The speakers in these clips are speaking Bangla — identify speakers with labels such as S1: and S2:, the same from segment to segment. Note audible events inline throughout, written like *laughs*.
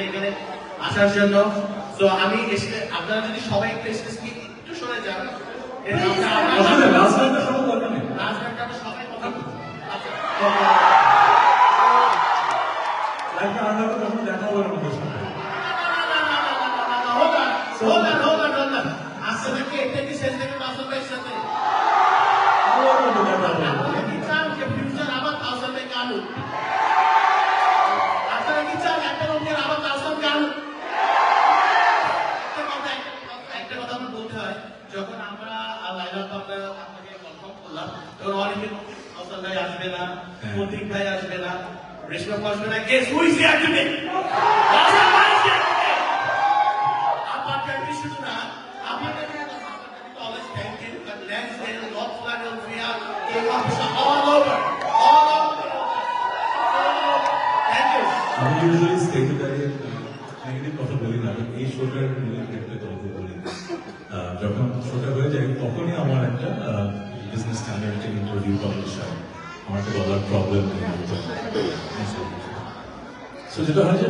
S1: এখানে আসার জন্য। তো আমি এসে আপনারা যদি সবাই একটু এসে একটু সরে যান। এর আমরা- আমরা-
S2: আসলে রাজনীতির সবার দরকার নেই
S1: রাজনীতিটা আমরা সবাই কথা বলব। আচ্ছা,
S2: লাইফে আলাদা করে যখন দেখা হবে আমাদের সাথে
S1: hold on, hold on, hold on, hold on. আসলে কি এটা কি শেষ থেকে কাউসার ভাইয়ের সাথে?
S2: আবার কত দেখা হবে
S1: আপনারা কি চান যে future আবার কাউসার ভাই কানুক? আপনারা কি চান একটা লোকের আবার কাউসার কানুক? একটা কথা, একটা কথা- একটা কথা হয়, যখন আমরা আপনাকে কনফার্ম করলাম তখন অনেকে কাউসার ভাই আসবে না
S2: হ্যাঁ।
S1: প্রতীক ভাই আসবে না রেশমা আসবে? না over thank you.
S2: আমি ইউজুয়ালি স্টেজে দাঁড়িয়ে নেগেটিভ কথা বলি না এই শোটার রিলেটেড গল্প বলি। আহ, যখন শোটা হয়ে যায়, তখনই আমার একটা বিজনেস স্ট্যান্ডার্ড ইন্টারভিউ পাবলিশ হয় আমার একটা বলার প্রবলেম সো যেটা হয় যে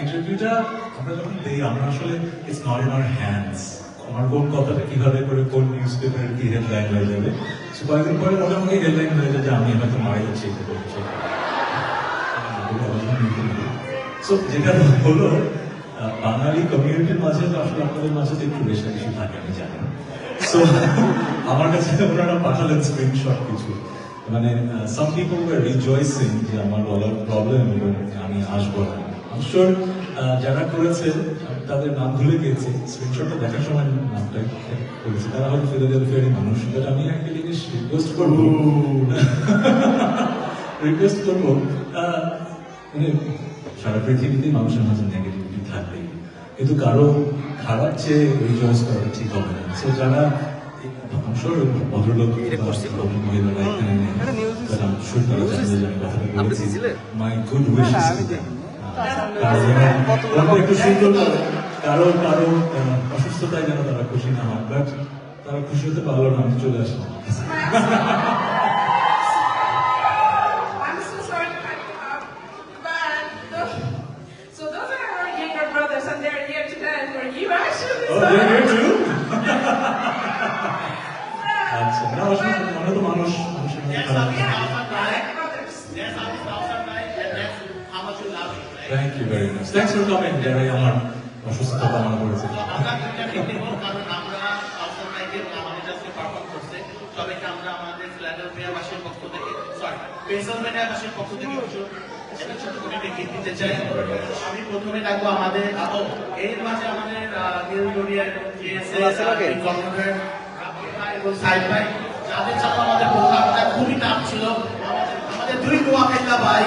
S2: ইন্টারভিউটা আমরা যখন দেই, আমরা আসলে it's not in our hands আমার কোন কথাটা কীভাবে করে, কোন নিউজ পেপারের কি হেডলাইন হয়ে যাবে? সো কয়েকদিন পরে তখন আমাকে হেডলাইন হয়ে যায় যে, আমি হয়তো মারা যাচ্ছি, এটা করছি সো যেটা হলো বাঙালি কমিউনিটির মাঝে তো আসলে আপনাদের মাঝে তো একটু বেশি বেশি থাকে আমি জানি। সো আমার কাছে ওনারা পাঠালেন স্ক্রিনশট কিছু। মানে সাম পিপল ওয়ার রিজয়েসিং যে আমার বলার প্রবলেম এবং আমি আসব না। আহ, যারা করেছে তাদের নাম ভুলে গিয়েছি স্ক্রিনশটটা দেখার সময় নামটা করেছি তারা হয়তো ফিলাডেলফিয়ারই মানুষ বাট আমি একটা জিনিস রিকোয়েস্ট করব। রিকোয়েস্ট করব মানে সারা পৃথিবীতে মানুষের মাঝে নেগেটিভিটি থাকবেই কিন্তু কারও খারাপ চেয়ে রিজয়েস করাটা ঠিক হবে না। সো যারা I'm sure ভদ্রলোক বা ভদ্র মহিলারা এখানে নেই। but I'm sure তারা জানে যে আমি কথাটা বলেছি। মাই গুড উইশেস একটু সুন্দর কারও। কারও অসুস্থতায় যেন তারা খুশি না হয় বাট তারা খুশি হতে পারল না আমি চলে আসলাম *laughs*
S3: I'm so sorry to cut you off, but those, so those are our younger brothers, and they're here to dance for you, actually.
S2: Oh,
S3: so-
S2: they're here too? আচ্ছা না আসলে আমরা তো মানুষ মানুষের মধ্যে
S1: That's
S2: খারাপ
S1: how we
S2: থাকে।
S1: Kausar Bhai.
S3: brothers.
S1: That's how we Kausar Bhai, and that's how much you love it, right?
S2: Thank you very much. Thanks for coming, যারাই আমার অসুস্থতা কামনা করেছে।
S1: তো আমরা দুইটা মিটিং হল কারণ আমরা কাউসার ভাইকে আমাদের কাছে পারফর্ম করছে সবাইকে আমরা আমাদের ফিলাডেলফিয়াবাসীর পক্ষ থেকে সরি পেনসিলভেনিয়াবাসীর পক্ষ থেকে কিছু একটা ছোট করে একটা gift দিতে চাই আমি প্রথমে ডাকবো আমাদের এর মাঝে আমাদের যাদের সাথে আমাদের প্রোগ্রামটা খুবই টাফ ছিল আমাদের দুই গোয়া ভাই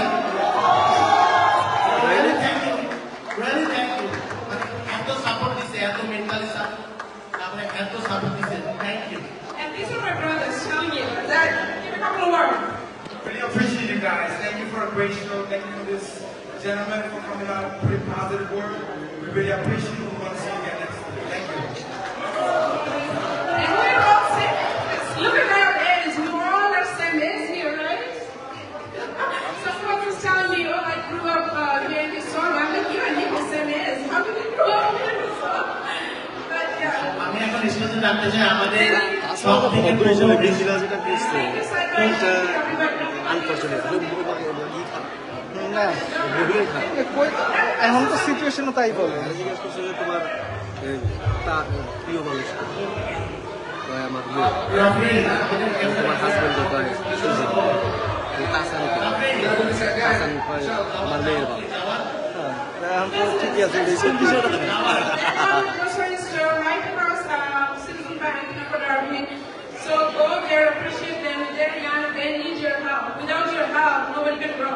S4: gentleman for coming out and putting positive word. We really appreciate you. We want to see you again next week. Thank you.
S3: And we're all same. Look at our age. We were all our same age here, right? Someone was telling me, oh, I grew up uh, hearing this song. I'm like, you and Nick the same age. How did you grow up hearing this song? But yeah.
S1: আমি এখন স্টেজে জানতে চাই আমাদের সব থেকে
S5: ভদ্র হিসেবে
S1: প্রথম
S5: বেশিরা যেটা করছে
S3: Thank you.
S5: আনফর্চুনেট
S6: না এখন তো সিচুয়েশনও তাই বলে
S5: তোমার প্রিয় মানুষ আমার তোমার হাজবেন্ড কয় সুজিত এই হাসান কয় আমার মেয়ের বাবা
S6: হ্যাঁ, এখন তো ঠিকই আছে
S3: uh. So go there, appreciate them. They're young, they need your help. Without your help, nobody can grow.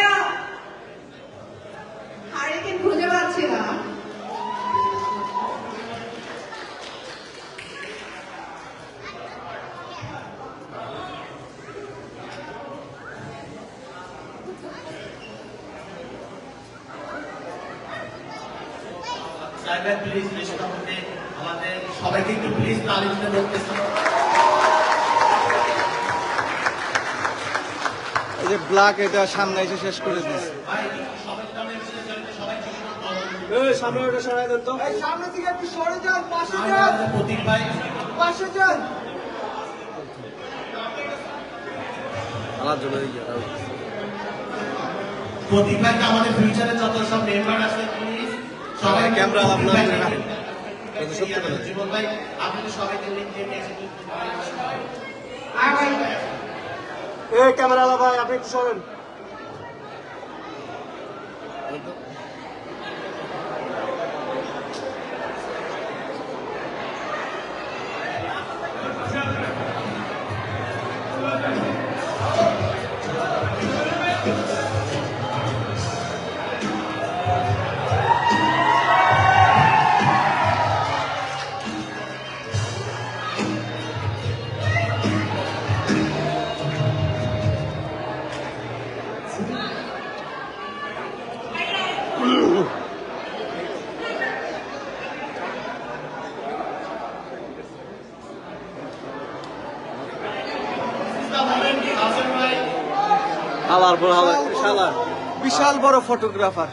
S1: আমাদের সবাইকে একটু প্লিজ তালি দিতে বলতেছি।
S6: যে ব্ল্যাক এটা সামনে এসে শেষ করে দিস
S1: ভাই সামনে এসে চলতে সবাই চিকেন
S6: সামনে ওটা সরাই দেন তো। সামনে থেকে একটু সরে যান পাশে
S1: প্রতীক ভাই।
S6: পাশে যান।
S1: প্রতীক ভাইকে আমাদের ফিউচারে যত সব মেম্বার আছে সবাই
S6: ক্যামেরা আপনার
S1: জীবন ভাই সবাইকে
S7: right.
S6: এই ক্যামেরা ভাই আপনি একটু সরেন। বিশাল বড় ফটোগ্রাফার।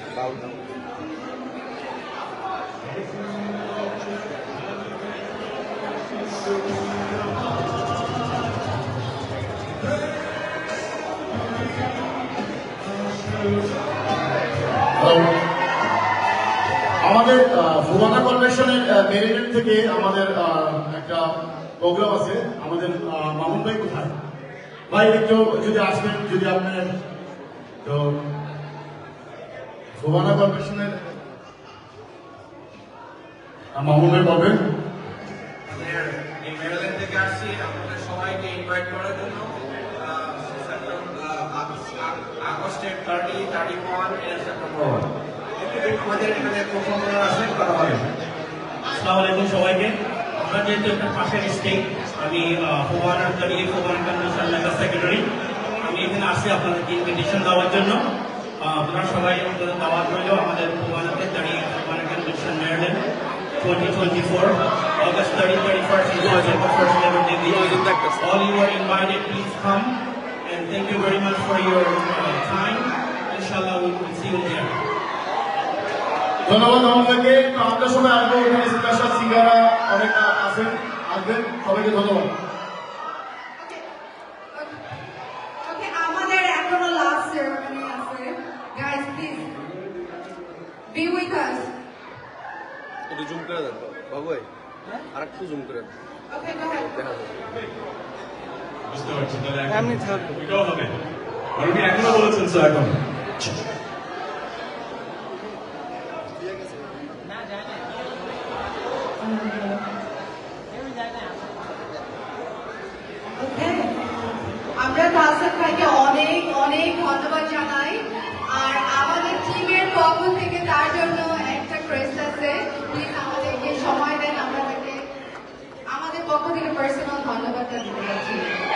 S8: আমাদের ফুবানা কনভেনশনের মেরিল্যান্ড থেকে আমাদের একটা প্রোগ্রাম আছে। আমাদের মামুন ভাই কোথায়? ভাই একটু যদি আসবেন যদি আপনার তো ফুবানা কনভেনশনের আহ, মামুন ভাই বলবেন
S4: এই মেরিল্যান্ড থেকে আসছি আপনাদের সবাইকে ইনভাইট করার জন্য। আগস্টের থার্টি থার্টি ওয়ান আমাদের এখানে পারফর্মার আছে কথা বলেন
S9: আসসালামু আলাইকুম সবাইকে। আমরা যেহেতু একটা পাশের স্টেট আমি আন্তরি হোবান কনভেনশন লেগার সেক্রেটারি এখানে আসি আপনাদেরকে ইনভিটেশন দেওয়ার জন্য। আপনারা সবাই দাওয়াত রইল আমাদের হোবানাতে দাঁড়িয়ে level All you are invited, please come. And thank you very much for your uh, time. Inshallah, we will see you there.
S8: ধন্যবাদ ভাইকে তো আমরা সবাই আসব ওখানে স্পেশাল আছেন। আসবেন। সবাইকে ধন্যবাদ
S7: Okay, আমাদের এখনও লাস্ট সেরেমনি আছে guys please be with us
S5: একটু জুম করে দেন বাবু আর একটু জুম করে দেন।
S7: ওকে গো হেড
S5: দেখা যাবে
S2: বুঝতে পারছি তাহলে এখন
S6: এমনি থাকবে
S2: ওইটাও হবে। এখনও বলেছেন স্যার এখন।
S7: আমরা তাসিফ ভাইকে অনেক অনেক ধন্যবাদ জানাই। আর আমাদের টিমের পক্ষ থেকে তার জন্য একটা ক্রেস্ট আছে প্লিজ আমাদেরকে সময় দেন আমরা তাকে আমাদের পক্ষ থেকে পার্সোনাল ধন্যবাদটা দিতে চাচ্ছি